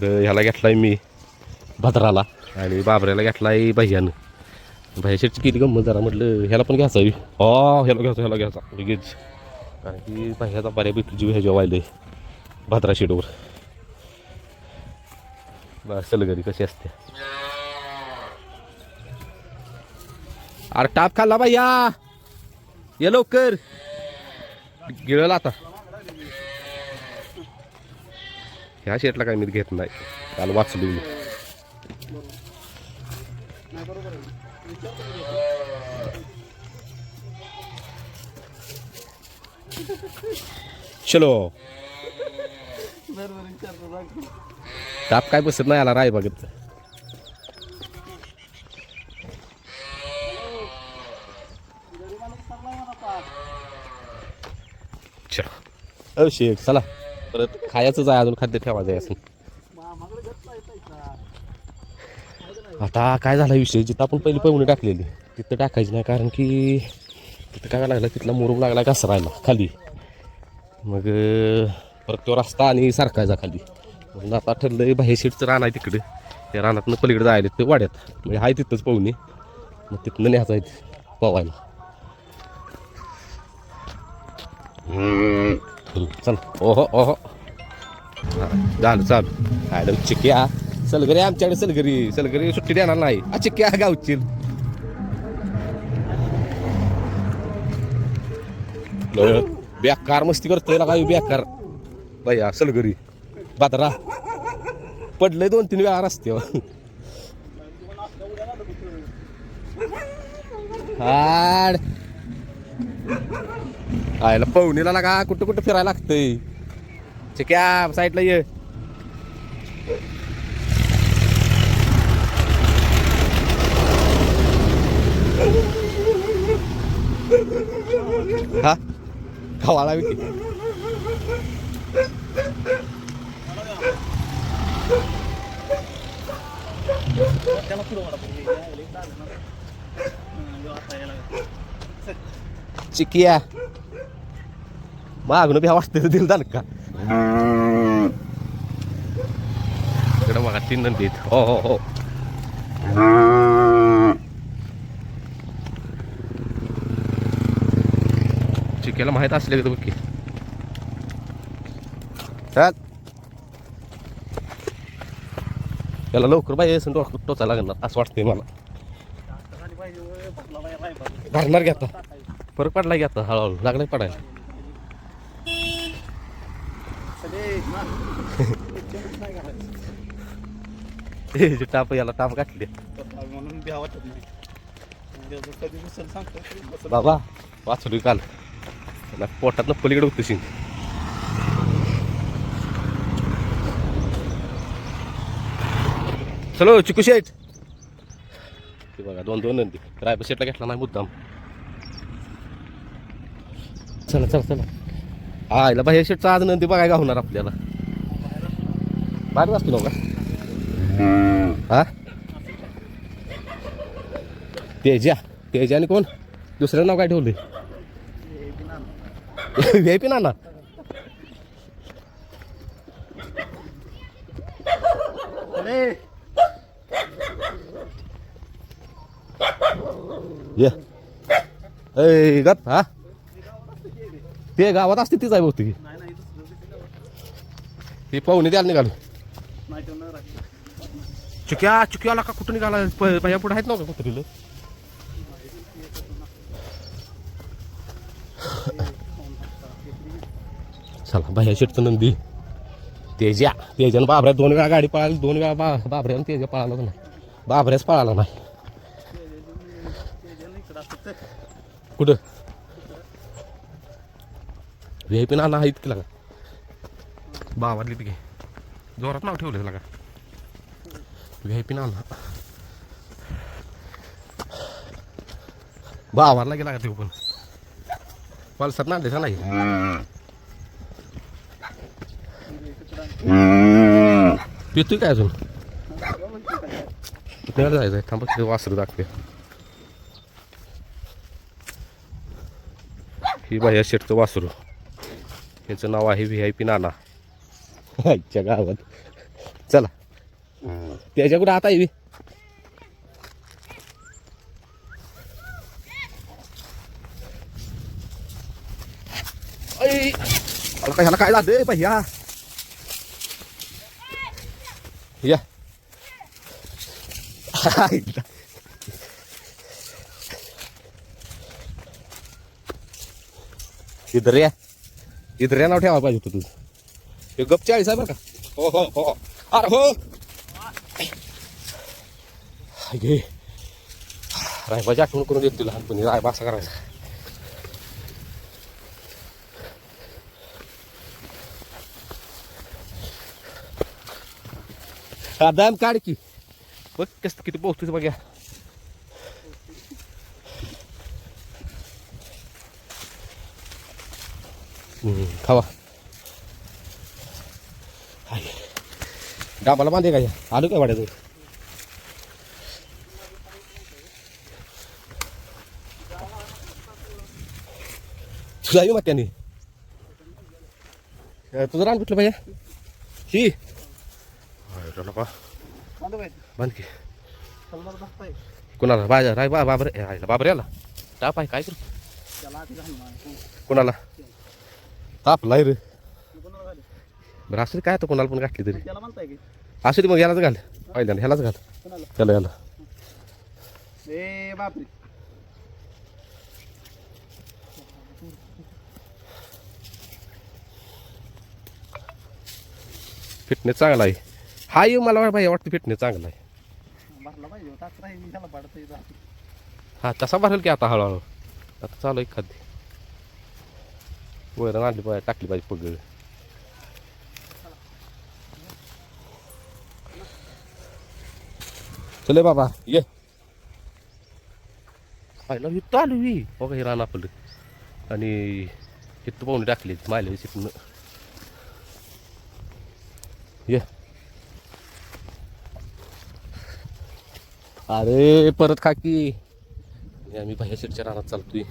तर ह्याला घेतलाय मी भद्राला आणि बाबऱ्याला घेतलाय भैयानं. भैया शेटची किती गंमत जरा म्हटलं ह्याला पण घ्यायचा मी हो ह्याला घ्यायचा ह्याला घ्यायचा. लगेच. कारण की भैयाचा बऱ्यापैकी जीव ह्याच्या वाहिले भद्रा शेटवर सलगरी चल घरी कशी असते. अरे टाप खाल्ला भैया. ये लवकर. गिळला आता. ह्या शेटला काय मी घेत नाही. काल वाचली मी. चलो. ताप काय बसत नाही आला राय बघत. शेख चला. परत खायचंच आहे अजून खाद्य ठेवायचं आहे असं आता काय झाला विषय? जिथं आपण पहिली पवणी टाकलेली तिथं टाकायची नाही कारण की तिथं काय लागलं तिथला मुरुम लागला घसरायला खाली. मग परत तो रस्ता आणि सारखायचा खाली. म्हणून आता ठरलं बाहेर सीटचं रान आहे तिकडे. त्या रानातनं पलीकडे जायला ते वाड्यात. म्हणजे आहे तिथंच पवनी मग तिथनं न्यायचं आहे ते पवायला चल. ओहो ओहो. झालं चालू काय चिक्या? सलगरी आमच्याकडे सलगरी. सलगरी सुट्टी देणार नाही. आ चिक्या गावची. बेकार मस्ती करतोय ना काय बेकार. भैया सलगरी. बातरा पडलंय दोन तीन वेळा रस्त्यावर. हाड. आयला पवनीला लागा कुठं कुठं फिरायला लागतंय चिक्या साईडला ये हा खावाला विकी चिकिया मागून भ्या वाटतं दिल झालं का? इकडं बघा तीन आहेत. हो हो हो. चिक्याला माहीत असले का बघ चल. त्याला लवकर बाई असं डोकं टोचा लागणार असं वाटतंय मला. धरणार घ्या फरक पडला की आता हळूहळू. लागलाय पडायला. हे टाप याला टाप गाठले म्हणून भ्या वाटत नाही. त्याचं कधी दिसेल सांगतो बाबा वाचलो काल. त्याला पोटात पलीकडे होतं शिंग चलो चिकू शेट ते बघा दोन दोन नंदी. रायबा शेटला घेतला नाही मुद्दाम. चला चला चला. हा याला बाहेर शेटचा आज नंदी बघायला होणार आपल्याला. बाहेर असतो का हा तेजा तेजा आणि कोण दुसरं नाव काय ठेवलंय व्ही आय पी नाना ये गप हा ते गावात असते तीच आहे बहुतेक ही पाहुणे द्यायला निघालो. चुक्या चुक्याला का कुठं निघाला? माझ्या पुढे आहेत ना कुत्रीला? चला भैया शेटचं नंदी. तेजा तेजानं बाबऱ्या दोन वेळा गाडी पळाली दोन वेळा बा बाबऱ्यानं तेजा पळाला नाही बाबऱ्याच पळाला नाही. कुठं? व्ही आय पी ना आहेत की? लागा बावातली पिके जोरात नाव ठेवलं लागा व्ही आय पी नाना बावारला गेला का ते पण? पल्सर ना त्याचा नाही. पितोय काय अजून? जायचं आहे थांबा ते वासरू दाखवे ही बाह्या शेटचं वासरू. ह्याचं नाव आहे व्ही आय पी नाना. आईच्या गावात. चला. त्याच्या कुठं आता येवी काय ह्याला काय झालं भैया या. इधर या. इधर या नाव ठेवा पाहिजे होतं तुझं. हे गप चाळीस आहे बरं का? हो हो हो. अरे हो घे रायबाची आठवण करून देत तुला लहानपणी. रायबा असा करायचा. हा दाम काढ की. बघ कसं किती पोहोचतोय बघ या. खावा. डाबाला बांधे का या आलो काय वाड्यात? तुझा येऊ मग त्याने तुझं रान कुठलं भैया ही. बाबा. बांधा की. कोणाला? बाजा राय बा बाबर. आईला बाबर याला. टाप आहे काय करू. कोणाला? ताप लाय रे? बरं काय तर कोणाला पण घातली तरी? त्याला म्हणताय की. असू दे मग यालाच घाल. पहिल्यांदा ह्यालाच घाल. त्याला याला. ए बापरे. फिटनेस चांगला आहे. हा येऊ मला भाई वाटतं फिटनेस चांगला आहे. हा तसा भरेल की आता हळूहळू. आता चालू खाद्य वैरण आणली पाहिजे टाकली पाहिजे पगड चले बाबा ये पाहिलं ही चालू ही बघा हे रान आपलं आणि इथं पाहुणे टाकली मायला शिकून ये अरे परत खा की आणि आम्ही बाह्या शेटच्या रानात चालतोय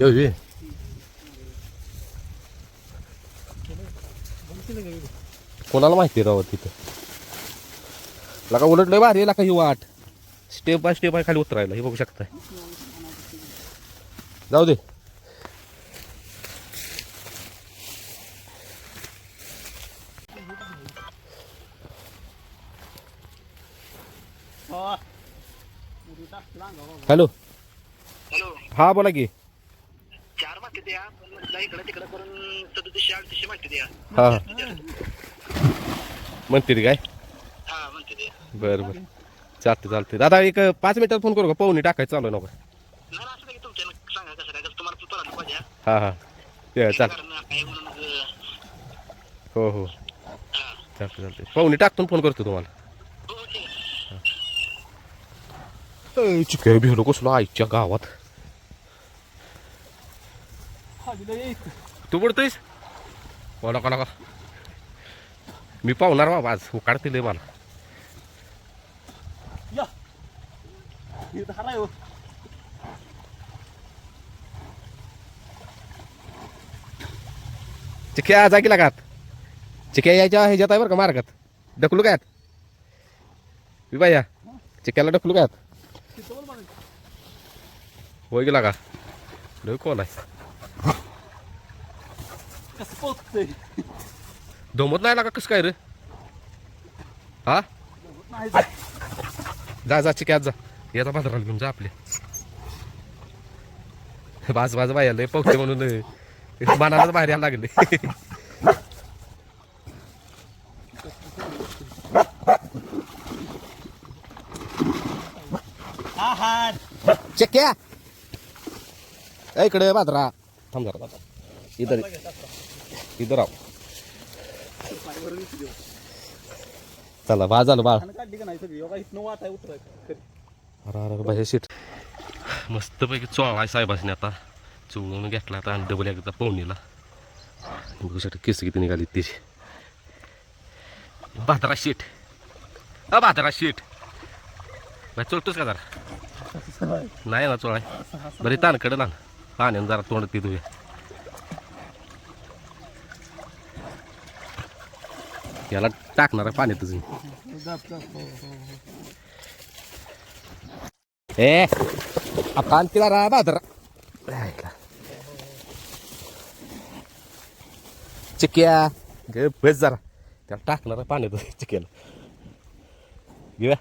येऊ ये कोणाला माहिती राव तिथं लका उलटलंय भारी लका ही वाट स्टेप बाय स्टेप आहे खाली उतरायला हे बघू शकताय जाऊ दे हो. हॅलो हॅलो हा बोला की चार माहिती द्या पण म्हटलं इकडे तिकडे करून सदतीसशे अडतीसशे माहिती द्या हा. हा. म्हणते रे काय? हा बरं बरं. चालते चालते दादा एक पाच मिनिटात फोन करू का? पाहुणे टाकायचं चालू आहे पाहिजे हा हा. ते चाल हो हो. चालते चालते पाहुणे टाकतून फोन करतो तुम्हाला. हो. ठीक आहे चिकय भेलो कसलो आईच्या गावात. तू बोलतोयस बोला का नका मी पाहुणार बाबा आज मला हे हो. चिक्या जा की लागात चिक्या यायच्या ह्याच्यात आहे बरं का मार्गात ढकलू काय मी बाया चिक्याला ढकलू काय. होय गेला का कोण आहे कसं पोचतंय दमत नाही लागा कसं काय रे? हा? नाही जा जा चिक्यात जा. येता बाजाराला घेऊन जा आपले. बाज बाज बाया लय पवते म्हणून मनालाच बाहेर यायला लागले. आहार चिक्या इकडे बाजरा. थांब जरा दादा इधर इधर आव चला बा झालं बाळ. अरे अरे बाहेर सीट मस्तपैकी चोळा आहे साहेबासने आता. चोळून घेतला आता आणि डबल एकदा पवनीला. बघू शकता केस किती निघाली तिची. भाद्रा शीट. अ भाद्रा शीट. बाय चोळतोस का जरा? नाही ना चोळाय बरी ताणकडे ना पाण्यानं जरा तोंड ती तुझ्या याला टाकणार आहे पाणी ए आता तिला रा बाजार. चिक्या गे बस जरा. त्याला टाकणार आहे पाणी तुझं चिक्याला घेऊया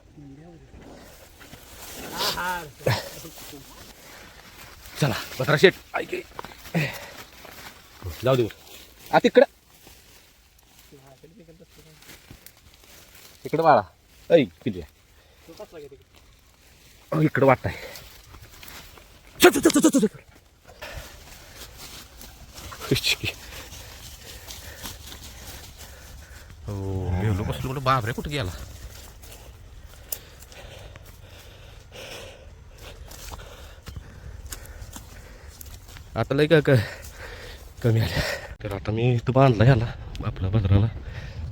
चला बसरा शेट. ऐक. जाऊ दे. आ तिकडं. इकडे बाळा ऐ किती? इकडं वाटताय आहे. चल, हो गेलो बसलो म्हणलं बापरे गेला? आता लय का क- कमी आल्या. तर आता मी तो बांधला ह्याला आपला बदराला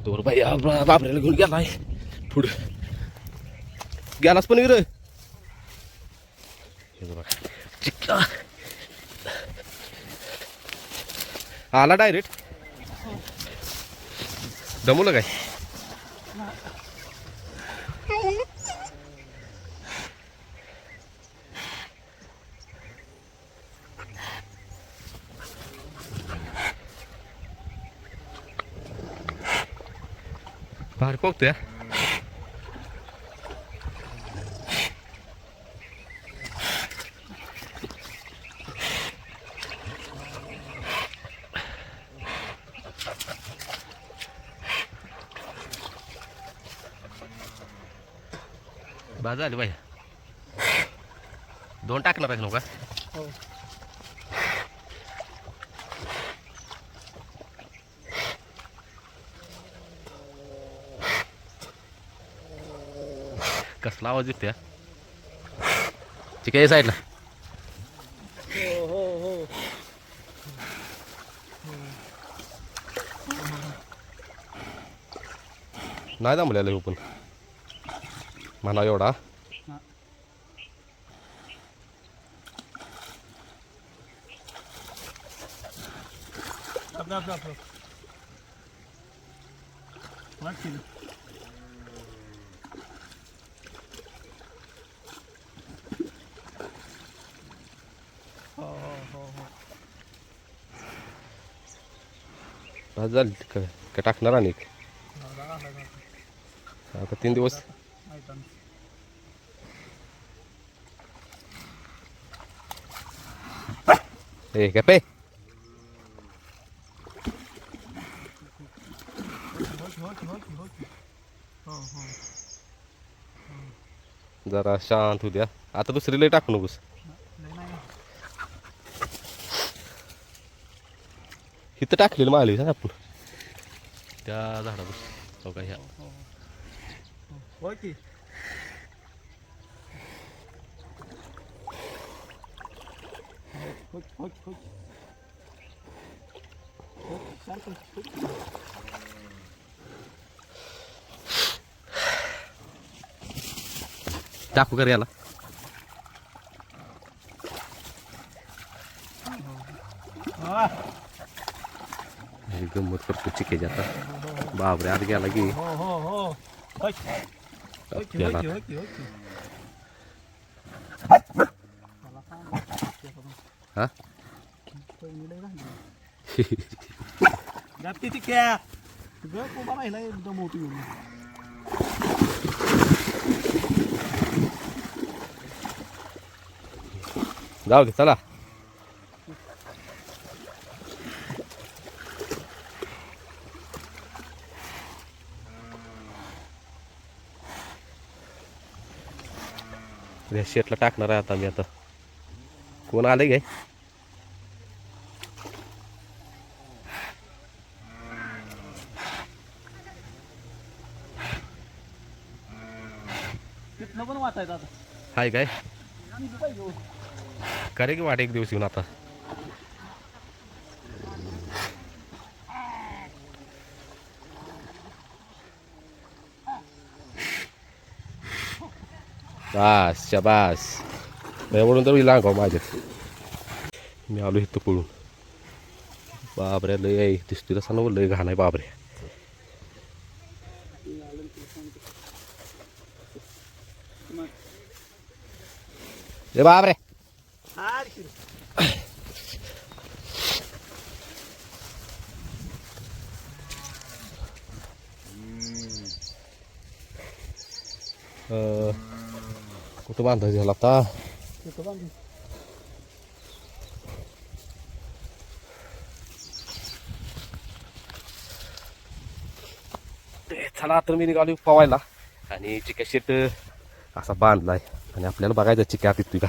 तोर बाई आपला बाबऱ्याला घेऊन आहे पुढं. गेलाच पण विर चिक्का आला डायरेक्ट. दमवलं काय? भारी पोगतोय हा. बा झाली बाई दोन टाकणार आहेत नका कसला आवाज येते ठीक आहे साईडला. नाही जमलेलं हे पण. म्हणा एवढा. आपलं आपलं आपलं वाट केली हो हो हो हो आज झाली का का टाकणार आणि एक? आता तीन दिवस? ए पे जरा शांत होऊ द्या. आता दुसरीला टाकू नकोस नाही नाही इथं टाकलेलं माली ना आपण त्या हो का ह्या हो हो हो हो. हो हो, हो की. टाकू कर याला हा. हे गंमत करतो चिकेची आता बापरे आत गेला की हो हो हो हो की, हो की, गेला हो की, हो की, हो की. मला सांग. हा पहिली लय राहिली. जाती शेटला टाकणार आहे आता मी आता. कोण आले काय? हाय काय? हो. करे की वाट एक दिवस येऊन आता. बास शबास त्यावरून तर लागाव माझ्या मी आलो इथं पळून बाबऱ्या लय आहे दिसतोय तसा ना लय घाण आहे बाबऱ्या ए बाबरे कुठं बांधायचं ह्याला आता तिथं बांधू. ते चला तर मी निघालो पवायला आणि चिक्या शेट असा बांधलाय आणि आपल्याला बघायचं चिक्या तिथं का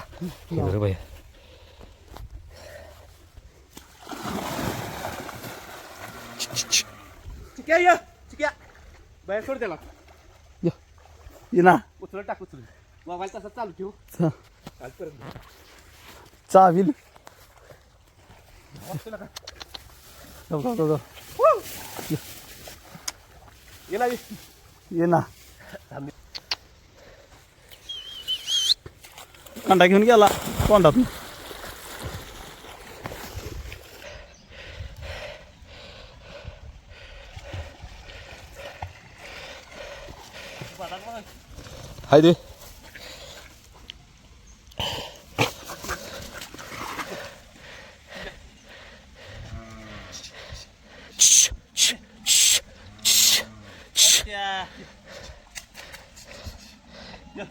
बरं बाई चिक्या ये चिक्या बाहेर सोड त्याला ये ना उचल टाक उचल मोबाईल तसा चालू ठेवू. चा- चावील. जाऊ, जाऊ, जाऊ, जाऊ. गेला. ये. ना. कांदा घेऊन गेला तोंडात हाय दे.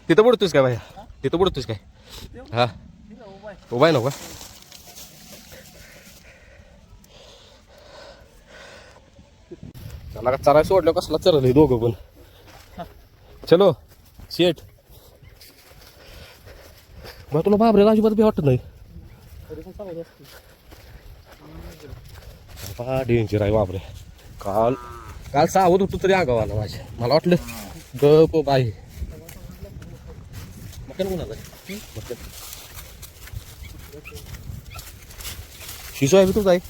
तिथं बुडतोस काय बाया तिथं बुडतोस काय? हा. उभा आहे ना का त्याला का चराय सोडलं? कसला चरल दोघं पण? चलो शेट मग तुला बाबरे अजिबात बी वाटत नाही. बा डेंजर आहे बापरे काल काल सावध होतो तरी आगावाला माझ्या. मला वाटलं गप बाई. शिसो आहे बी तुझा आहे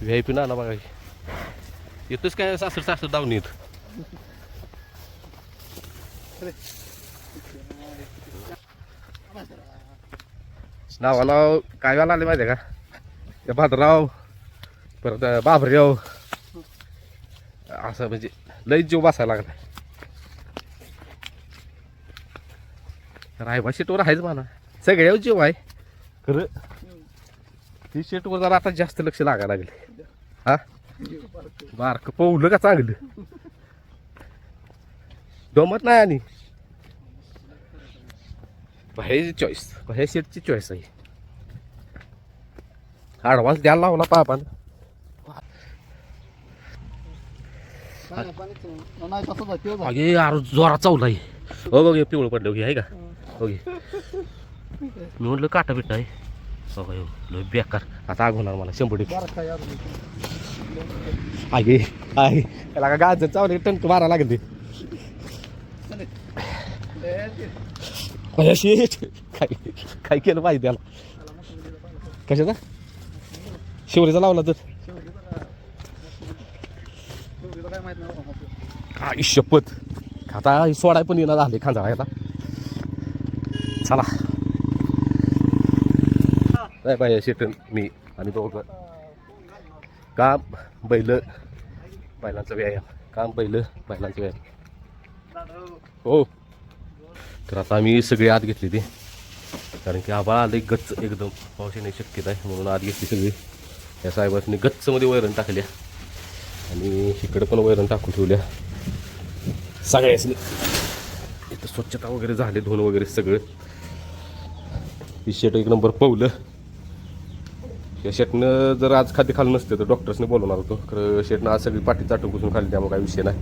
व्ही आय पी ना बघा. येतोच काय सासर सासर दावून येत नावाला काय वाला आले माहिती आहे का? त्या भादराव परत बाबरेव. असं म्हणजे लईच जीव बसायला लागला. रायबा शेटवर आहेच म्हणा. सगळ्यावर जीव आहे. खरं? ती शेटवर जरा आता जास्त लक्ष लागायला लागले. हा? बारक पवलं का चांगलं? दमत नाही आणि. बाहेरची चॉईस बाहेर शेटची चॉईस आहे. ॲडव्हान्स द्यायला लावला पापान. नाही तसं जाते अगे यार जोरात चावला आहे हो बघ हे पिवळं पडलं घे आहे का? हो. घे मी म्हटलं काटा बिटा आहे. हो का, हो लय बेकार. आता आग होणार मला शंभर टक्के. बरं काय यार आहे आहे. त्याला का गाजर चावले टंक मारा लागेल ते. काय काय केलं पाहिजे त्याला? कशाचा? शिवरीचा लावला तर काय माहीत नाही काय शपथ आता सोडाय पण येणार झाले खांजाळायला चला. नाही बाय शेटन मी आणि दोघं. काम बैल बैलांचा व्यायाम. काम बैल बैलांचा व्यायाम. हो. तर आता आम्ही सगळी आत घेतली ती. कारण की आबा आले गच्च एकदम. पाऊस येण्याची शक्यता आहे. म्हणून आत घेतली सगळी. या साहेबांनी गच्चमध्ये वैरण टाकल्या. आणि इकडे पण वैरण टाकून ठेवल्या. सगळ्यासनी इथं स्वच्छता वगैरे झाली धुवून वगैरे सगळं. ही शेट एक नंबर पवलं. या शेटनं जर आज खाते खाल्लं नसते तर डॉक्टर्सने बोलवणार होतो. खरं शेटनं आज सगळी पाठी चाटून पुसून खाल्ली त्यामुळे काही विषय नाही.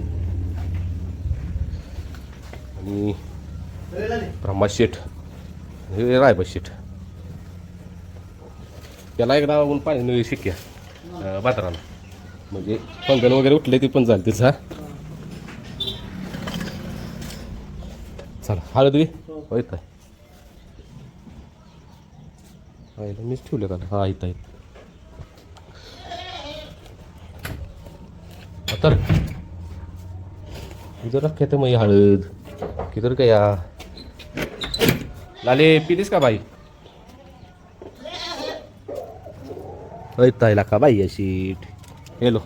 आणि ब्रह्मा शेठ हे रायबा शेठ त्याला एकदा ऊन पाणी शिक्या बाजाराला. म्हणजे पंगल वगैरे उठले ते पण झाले तिचा चला. हळद घे येत काय मीच ठेवलं का? हा येत आहेत तर. जर रख्यात मग हळद. किधर या? लाले पिलीस का बाई? ऐतायला का बाई अशी हेलो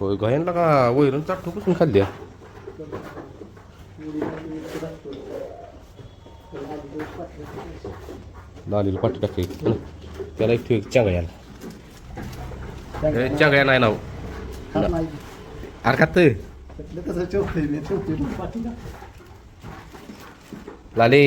होय गायनला का वैरण चाटूपासून खाल्ल्या लालीला पाठी टाकते त्याला एक ठेव चांगळ्याला चांगळ्या नाही नाव अरे खात लाले